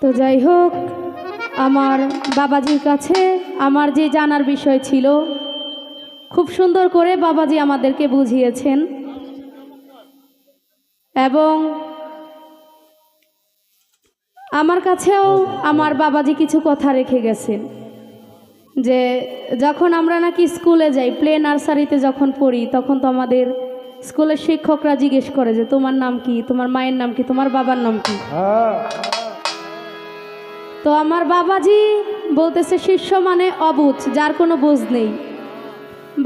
তো যাই হোক, আমার বাবাজির কাছে আমার যে জানার বিষয় ছিল, খুব সুন্দর করে বাবাজি আমাদেরকে বুঝিয়েছেন। এবং আমার কাছেও আমার বাবাজি কিছু কথা রেখে গেছেন, যে যখন আমরা নাকি স্কুলে যাই, প্লে নার্সারিতে যখন পড়ি, তখন তো আমাদের স্কুলের শিক্ষকরা জিজ্ঞেস করে যে, তোমার নাম কি? তোমার মায়ের নাম কি? তোমার বাবার নাম কি? তো আমার বাবাজি বলতেছে, শিষ্য মানে অবুঝ যার কোনো বুঝ নেই।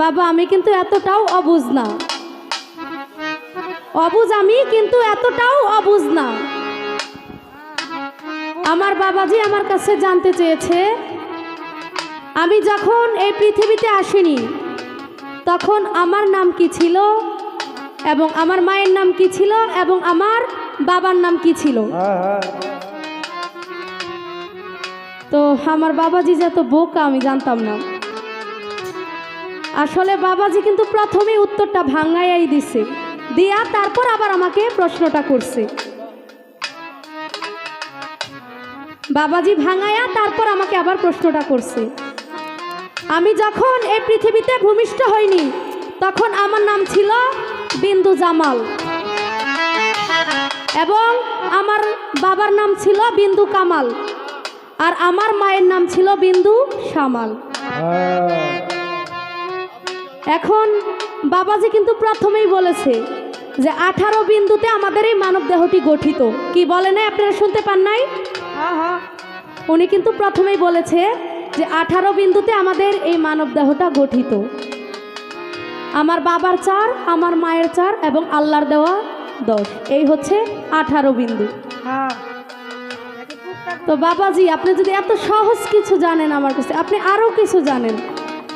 বাবা, আমি কিন্তু এতটাও অবুঝ না। অবুঝ আমি, কিন্তু এতটাও অবুঝ না। আমার বাবাজি আমার কাছে জানতে চেয়েছে, আমি যখন এই পৃথিবীতে আসিনি, তখন আমার নাম কি ছিল? এবং আমার মায়ের নাম কি ছিল এবং আমার বাবার নাম কি ছিল? তো আমার বাবাজি যত বোকা, আমি জানতাম না। আসলে বাবাজি কিন্তু প্রথমে উত্তরটা ভাঙাইয়াই দিছে। দিয়া তারপর আবার আমাকে প্রশ্নটা করছে। বাবাজি ভাঙায়া তারপর আমাকে আবার প্রশ্নটা করছে। আমি যখন এই পৃথিবীতে ভূমিষ্ঠ হইনি, তখন আমার নাম ছিল বিন্দু জামাল। এবং আমার বাবার নাম ছিল বিন্দু কামাল, আর আমার মায়ের নাম ছিল বিন্দু সামাল। এখন বাবাজি কিন্তু প্রথমেই বলেছে যে আঠারো বিন্দুতে আমাদের এই মানব দেহটি গঠিত। কি বলে নাই আপনারা শুনতে পান নাই? উনি কিন্তু প্রথমেই বলেছে যে আঠারো বিন্দুতে আমাদের এই মানব দেহটা গঠিত। আমার বাবার চার আমার মায়ের চার এবং আল্লাহর দেওয়া দশ। এই হচ্ছে আঠারো বিন্দু। তো বাবাজি আপনি যদি এত সহজ কিছু জানেন আমার কাছে আপনি আরও কিছু জানেন।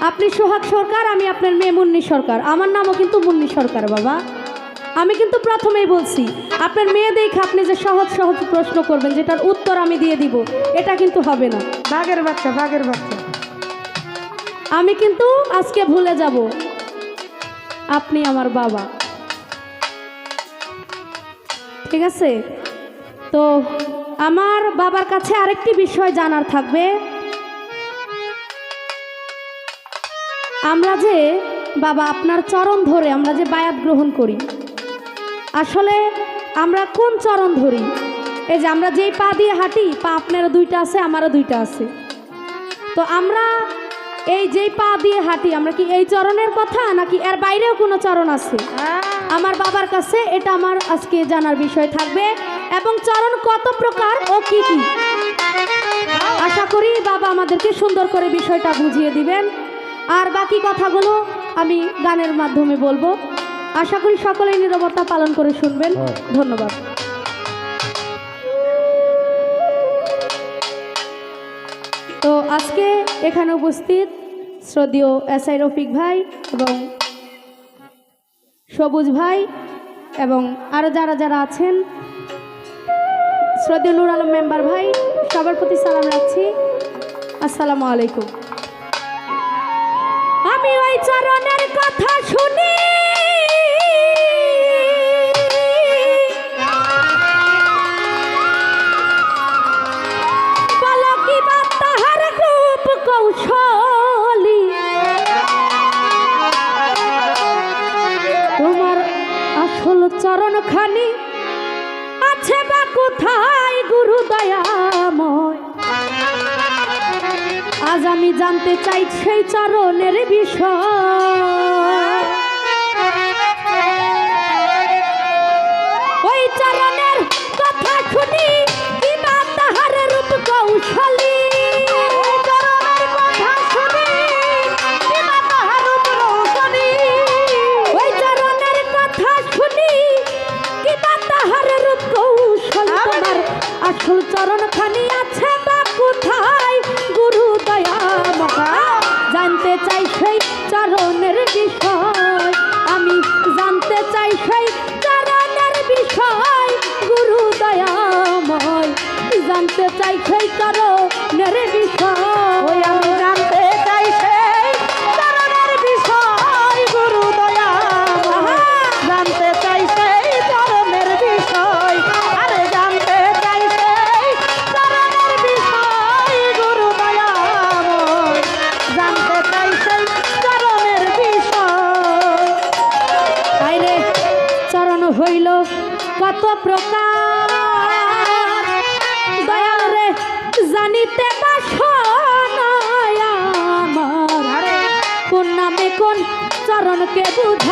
আপনি সোহাগ সরকার আমি আপনার মেয়ে মুন্নি সরকার। আমার নামও কিন্তু মুন্নি সরকার বাবা। আমি কিন্তু প্রথমেই বলছি আপনার মেয়ে দেখে আপনি যে সহজ সহজ প্রশ্ন করবেন যেটার উত্তর আমি দিয়ে দিব এটা কিন্তু হবে না। বাঘের বাচ্চা বাঘের বাচ্চা। আমি কিন্তু আজকে ভুলে যাব। আপনি আমার বাবা। ঠিক আছে? তো আমার বাবার কাছে আরেকটি বিষয় জানার থাকবে। আমরা যে বাবা আপনার চরণ ধরে আমরা যে বায়াত গ্রহণ করি, আসলে আমরা কোন চরণ ধরি? এই যে আমরা যেই পা দিয়ে হাঁটি, পা আপনারও দুইটা আছে, আমারও দুইটা আছে। তো আমরা এই যেই পা দিয়ে হাঁটি আমরা কি এই চরণের কথা নাকি এর বাইরেও কোনো চরণ আছে? আমার বাবার কাছে এটা আমার আজকে জানার বিষয় থাকবে। এবং চরণ কত প্রকার ও কি কি? আশা করি বাবা আমাদেরকে সুন্দর করে বিষয়টা বুঝিয়ে দিবেন। আর বাকি কথাগুলো আমি গানের মাধ্যমে বলব। আশা করি সকলেই নিরবতা পালন করে শুনবেন। ধন্যবাদ। আজকে এখানে উপস্থিত শ্রদ্ধীয় এস আই রফিক ভাই এবং সবুজ ভাই এবং আরও যারা যারা আছেন, শ্রদ্ধীয় নুর আলম মেম্বার ভাই, সবার প্রতি সালাম রাখছি। আসসালামু আলাইকুম। আমি ওই চরণের কথা শুনি। চরণ খানি আছে বা কোথায় গুরু দয়াময়? আজ আমি জানতে চাই সেই চরণের বিষয়। ওই চরণের কথা শুনি রূপ কৌশলী চরণ খানি আছে বা কোথায়? গুরু দয়া জানতে চাই সেই চরণের বিষয়। আমি জানতে চাই সেই চরণের বিষয়। গুরু দয়াময়, জানতে চাই সেই চরণের বিষয় আমার কোন